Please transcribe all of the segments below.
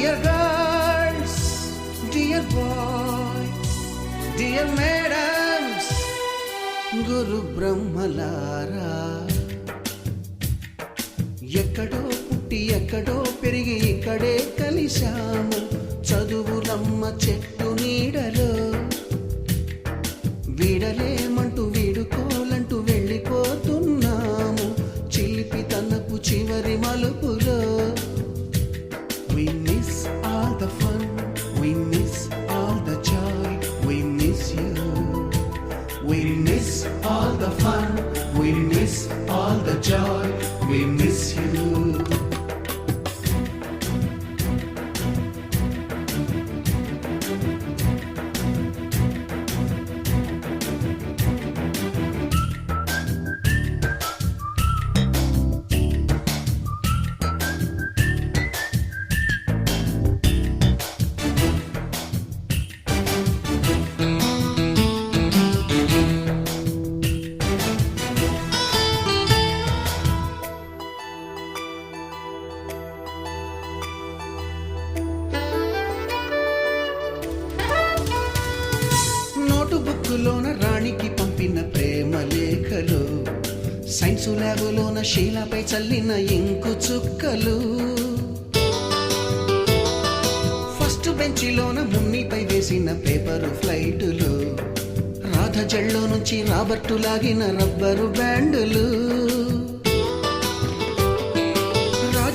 Dear girls, dear boys, dear madams గురు బ్రహ్మలారా ఎక్కడో పుట్టి ఎక్కడో పెరిగి ఇక్కడే కలిశాము. చదువులమ్మ చెట్టు నీడలో. వీడలేమంటూ వీడుకోలంటూ వెళ్ళిపోతున్నాము. చిలిపి తనపు చివరి మలుపు We miss all the fun, we miss all the joy, నోటు రాణికి పంపిన ప్రేమ లేఖలు. సైన్సు ల్యాబులోన శీలపై చల్లిన ఇంకు చుక్కలు. ఫస్ట్ బెంచిలోన మున్నిపై వేసిన పేపరు ఫ్లైటులు. రాధ జల్లో నుంచి రాబర్టు లాగిన రబ్బరు బ్యాండులు.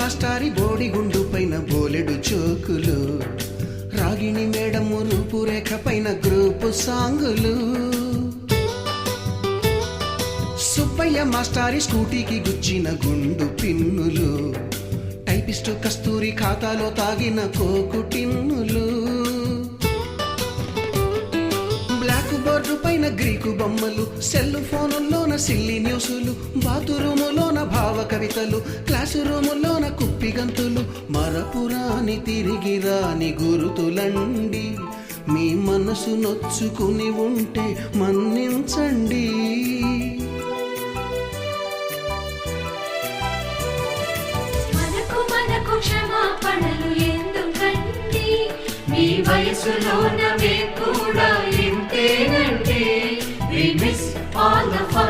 మాస్టారి బోడిగుండు పైన బోలెడు చోకులు. రాగిణి మేడము రూపురేఖ పైన గ్రూపు సాంగులు. సుబ్బయ్య మాస్టారి స్కూటీకి గుచ్చిన గుండు పిన్నులు. టైపిస్టు కస్తూరి ఖాతాలో తాగిన కోకు టిన్నులు. బ్లాక్ బోర్డు పైన గ్రీకు బొమ్మలు సెల్ ఫోనుల్లోన సిల్లి న్యూసులు బాతురూములోన భావ కవితలు. క్లాసు రూములోన కుప్పిగంతులు మరపురాని తిరిగి రాని గురుతులండి. మీ మనసు నొచ్చుకుని ఉంటే మన్నించండి. మనకు మనకు క్షమాపణలు ఎందుకండి మీ వయసులోన మేము కూడా ఇంతేనండి We miss all the fun,